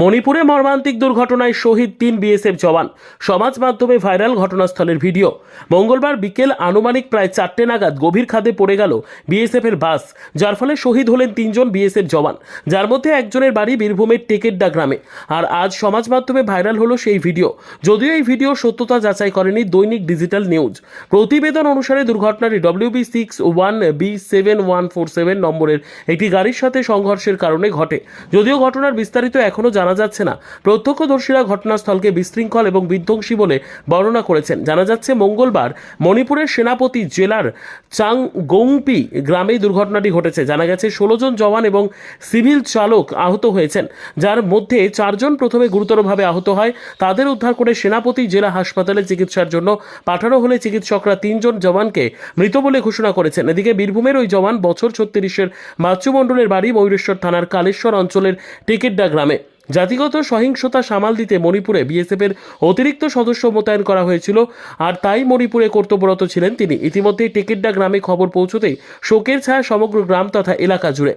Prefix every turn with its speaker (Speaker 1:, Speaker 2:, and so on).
Speaker 1: মণিপুরে মর্মান্তিক দুর্ঘটনায় শহীদ তিন বিএসএফ জওয়ান। সমাজ মাধ্যমে ভাইরাল ঘটনাস্থলের ভিডিও। মঙ্গলবার বিকেল আনুমানিক প্রায় চারটে নাগাদ গভীর খাদে পড়ে গেল বিএসএফ এর বাস, যার ফলে শহীদ হলেন তিনজন বিএসএফ জওয়ান। যার মধ্যে একজনের বাড়ি বীরভূমের টেকেড্ডা গ্রামে। আর আজ সমাজ মাধ্যমে ভাইরাল হলো সেই ভিডিও। যদিও এই ভিডিও সত্যতা যাচাই করেনি দৈনিক ডিজিটাল নিউজ। প্রতিবেদন অনুসারে দুর্ঘটনাটি WB six one B seven one four seven নম্বরের একটি গাড়ির সাথে সংঘর্ষের কারণে ঘটে। যদিও ঘটনার বিস্তারিত এখনও জানা যাচ্ছে না। প্রত্যক্ষদর্শীরা ঘটনাস্থলকে বিশৃঙ্খল এবং বিধ্বংসী বলে বর্ণনা করেছেন। জানা যাচ্ছে, মঙ্গলবার মণিপুরের সেনাপতি জেলার চাংগৌংপি গ্রামে দুর্ঘটনাটি ঘটেছে। জানা গেছে, ষোলো জন জওয়ান এবং সিভিল চালক আহত হয়েছেন, যার মধ্যে চারজন প্রথমে গুরুতরভাবে আহত হয়। তাদের উদ্ধার করে সেনাপতি জেলা হাসপাতালে চিকিৎসার জন্য পাঠানো হলে চিকিৎসকরা তিনজন জওয়ানকে মৃত বলে ঘোষণা করেছেন। এদিকে বীরভূমের ওই জওয়ান বছর ছত্রিশের বাচ্চুমণ্ডলের বাড়ি ময়ূরেশ্বর থানার কালেশ্বর অঞ্চলের টিকিটডা গ্রামে। জাতিগত সহিংসতা সামাল দিতে মণিপুরে বিএসএফের অতিরিক্ত সদস্য মোতায়েন করা হয়েছিল। আর তাই মণিপুরে কর্তব্যরত ছিলেন তিনি। ইতিমধ্যেই টিকিটডা গ্রামে খবর পৌঁছতেই শোকের ছায়া সমগ্র গ্রাম তথা এলাকা জুড়ে।